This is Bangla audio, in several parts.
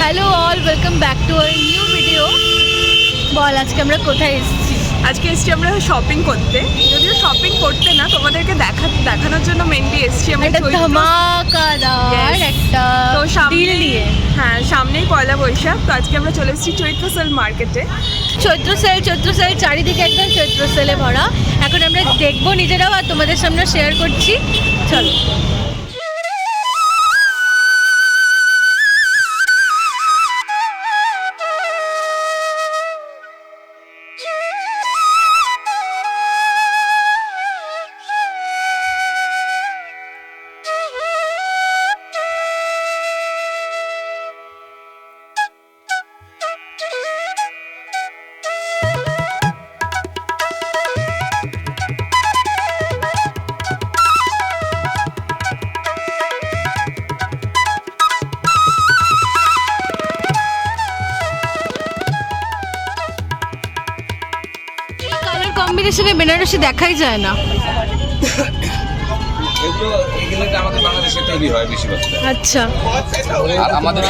Hello all welcome back to our new video বল আজকে আমরা কোথায় এসেছি? আজকে এসছি আমরা শপিং করতে। যদিও শপিং করতে না তোমাদেরকে দেখা দেখানোর জন্য মেনলি এসছি আমরা একটা ধামাকাদার একটা তো সামনে নিয়ে। হ্যাঁ সামনেই পয়লা বৈশাখ। তো আজকে আমরা চলে এসেছি চৈত্র সেল মার্কেটে চৈত্র সেল চৈত্র সেল চারিদিকে একদম চৈত্র সেলে ভরা। এখন আমরা দেখব নিজেরাও আর তোমাদের সামনে শেয়ার করছি। চলো। কম্বিনেশনে বেনারসি দেখাই যায় না। আমাদের বাংলাদেশে তৈরি হয় আচ্ছা। আর আমাদের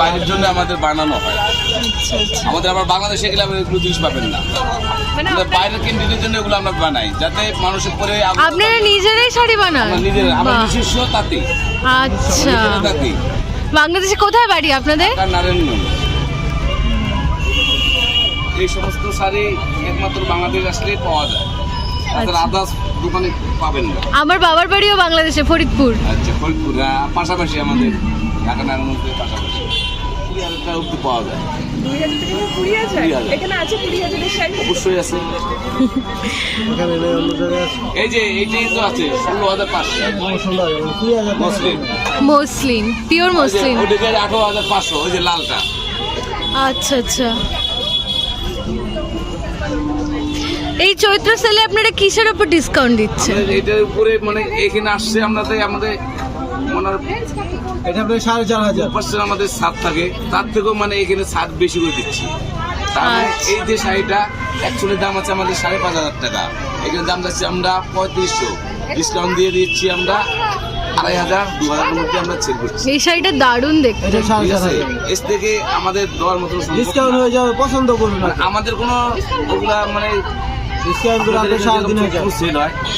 বাইরের জন্য আমাদের বানানো হয়। আমাদের আবার বাংলাদেশে গেলে এগুলো জিনিস পাবেন না। মানে বাইরের জন্য এগুলো আমরা বানাই যাতে মানুষের পরে আপনারা নিজেরাই শাড়ি বানান? নিজের আমার আচ্ছা। বাংলাদেশে কোথায় বাড়ি আপনাদের? তার নারায়ণ এই সমস্ত শাড়ি একমাত্র বাংলাদেশ আসলে পাওয়া যায়। আচ্ছা। আদার্স দোকানে পাবেন না। আমার বাবার বাড়িও বাংলাদেশে ফরিদপুর। আচ্ছা ফরিদপুর হ্যাঁ, পাশাপাশি আমাদের ঢাকা নারায়ণগঞ্জের পাশাপাশি। অবশ্যই আছে। এই যে এইটাই তো আছে ষোলো হাজার পাঁচশো। মুসলিম। মসলিন পিওর মসলিন আঠারো হাজার পাঁচশো ওই যে লালটা। আচ্ছা আচ্ছা। এই চৈত্র সেলে আপনারা কিসের উপর ডিসকাউন্ট দিচ্ছেন? এটার উপরে মানে এখানে আসছে আমরা তাই আমাদের মনে এটা আপনার সাড়ে চার হাজার। পার্সেন্ট আমাদের ছাদ থাকে তার থেকেও মানে এখানে ছাদ বেশি করে দিচ্ছি। মানে আচ্ছা। এই যে শাড়িটা অ্যাকচুয়ালি দাম আছে আমাদের সাড়ে পাঁচ হাজার টাকা। এখানে দাম যাচ্ছে আমরা পঁয়ত্রিশশো। ডিসকাউন্ট দিয়ে দিচ্ছি আমরা আড়াই হাজার দু হাজারের মধ্যে আমরা ছেড়ে করছি। এই শাড়িটা দারুণ দেখতে। ঠিক আছে? এস থেকে আমাদের দেওয়ার মতো ডিসকাউন্ট হয়ে যাবে পছন্দ করুন না। মানে আমাদের কোনো ওগুলা মানে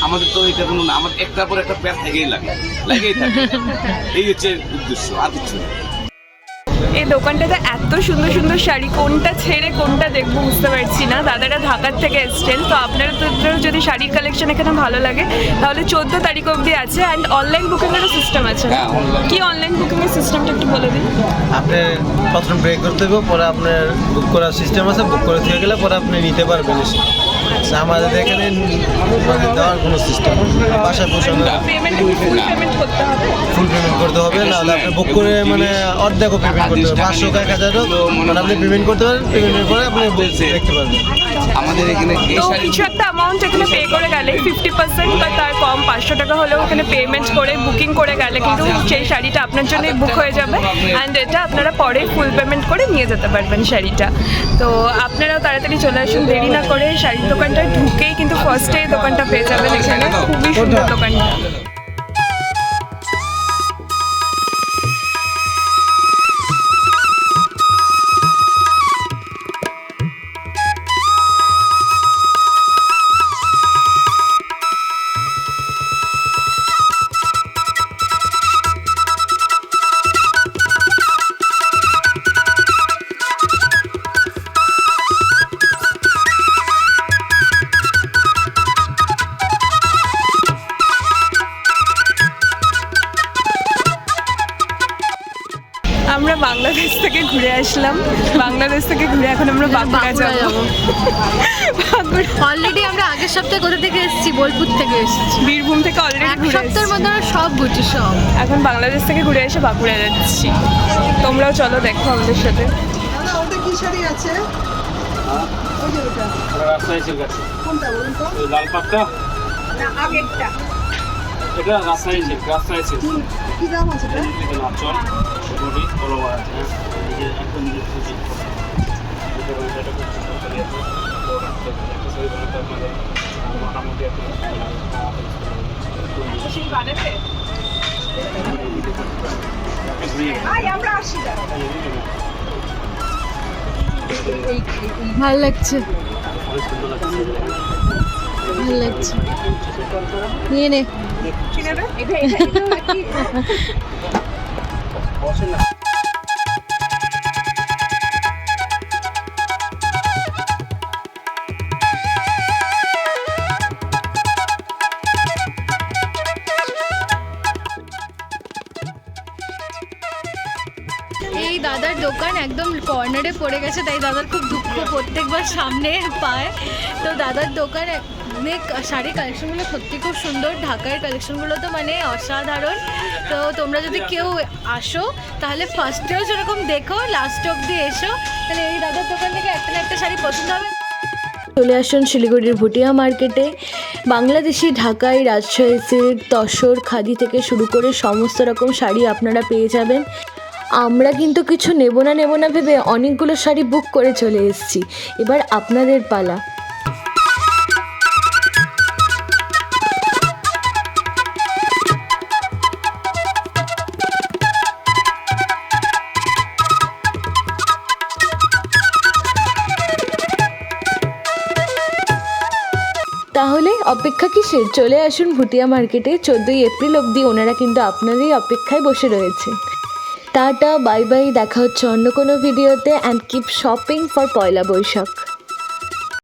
আমাদের তো এটা কোনো না আমাদের একটার পর একটা প্যাক থেকেই লাগে। লাগেই থাকে। এই হচ্ছে উদ্দেশ্য আর কিছু এই দোকানটাতে এত সুন্দর সুন্দর শাড়ি কোনটা ছেড়ে কোনটা দেখব বুঝতে পারছি না। দাদারা ঢাকার থেকে এসছেন তো আপনারা তো যদি শাড়ির কালেকশন এখানে ভালো লাগে তাহলে চোদ্দ তারিখ অবধি আছে অ্যান্ড অনলাইন বুকিংয়েরও সিস্টেম আছে? হ্যাঁ। কি অনলাইন বুকিংয়ের সিস্টেমটা একটু বলে দিন আপনি প্রথম ব্রেক করতে হবে পরে আপনার বুক করার সিস্টেম আছে বুক করে দিয়ে গেলে পরে আপনি নিতে পারবেন আমাদের এখানে মানে দেওয়ার কোনো সিস্টেম বাসায় পৌঁছানো পেমেন্ট ফুল পেমেন্ট করতে হবে? নাহলে আপনি বুক করে মানে অর্ধেকও পেমেন্ট করতে হবে। পাঁচশো এক হাজার হোক মানে আপনি পেমেন্ট করতে পারেন পেমেন্টের পরে আপনি দেখতে পারবেন। আমাদের এখানে এই তো শাড়ি কিছু একটা অ্যামাউন্ট এখানে পে করে গেলে ফিফটি পার্সেন্ট বা তার কম পাঁচশো টাকা হলেও এখানে পেমেন্ট করে বুকিং করে গেলে কিন্তু সেই শাড়িটা আপনার জন্যই বুক হয়ে যাবে। পরে ফুল পেমেন্ট করে নিয়ে যেতে পারবেন শাড়িটা। তো আপনারাও তাড়াতাড়ি চলে আসুন, দেরি না করে শাড়ির দোকানটা ঢুকেই কিন্তু ফার্স্টে দোকানটা পেয়ে যাবেন এখানে। খুবই সুন্দর দোকানটা। বাংলাদেশ থেকে ঘুরে আসলাম। বাংলাদেশ থেকে ঘুরে এখন আমরা বাঁকুড়া যাব। অলরেডি আমরা আগের সপ্তাহে কোথা থেকে এসেছি? বোলপুর থেকে এসেছি। বীরভূম থেকে অলরেডি এক সপ্তাহের মধ্যে আমরা সব ঘুরছি সব। এখন বাংলাদেশ থেকে ঘুরে এসে বাঁকুড়া যাচ্ছি। তোমরাও চলো দেখো আমাদের সাথে। ওটা কি শাড়ি আছে? ওই যে ওটা। রাজশাহী সিল্ক আছে কোনটা বলুন তো? লাল পাটটা? আগেরটা। এটা রাজশাহী সিল্ক রাজশাহী সিল্ক কি- দাম আছে এটা? এটা নাচল বডি বড় বড় আছে হ্যাঁ। এই একদম এটা বলতে এটা খুব সুন্দর আছে। আপনাদের মোটামুটি একটা সেই ভালো লাগছে। ভালো লাগছে। নিয়ে নে। বসে না। এই দোকান একদম কর্নারে পড়ে গেছে তাই দাদার খুব দুঃখ প্রত্যেকবার সামনে পায়। তো দাদার দোকান অনেক শাড়ি কালেকশনগুলো সত্যি খুব সুন্দর ঢাকার কালেকশনগুলো তো মানে অসাধারণ। তো তোমরা যদি কেউ আসো তাহলে ফার্স্টেও যেরকম দেখো লাস্ট অব্দি এসো। তাহলে এই দাদার দোকান থেকে একটা না একটা শাড়ি পছন্দ হবে। চলে আসুন শিলিগুড়ির ভুটিয়া মার্কেটে। বাংলাদেশি ঢাকাই রাজশাহী সিল্ক তসর খাদি থেকে শুরু করে সমস্ত রকম শাড়ি আপনারা পেয়ে যাবেন। আমরা কিন্তু কিছু নেব না নেব না ভেবে অনেকগুলো শাড়ি বুক করে চলে এসেছি। এবার আপনাদের পালা। তাহলে অপেক্ষা কিসের? চলে আসুন ভুটিয়া মার্কেটে। চোদ্দোই এপ্রিল অবধি ওনারা কিন্তু আপনারই অপেক্ষায় বসে রয়েছে। টাটা বাই বাই দেখা হচ্ছে অন্য কোনো ভিডিওতে and keep shopping for Poila Boishakh.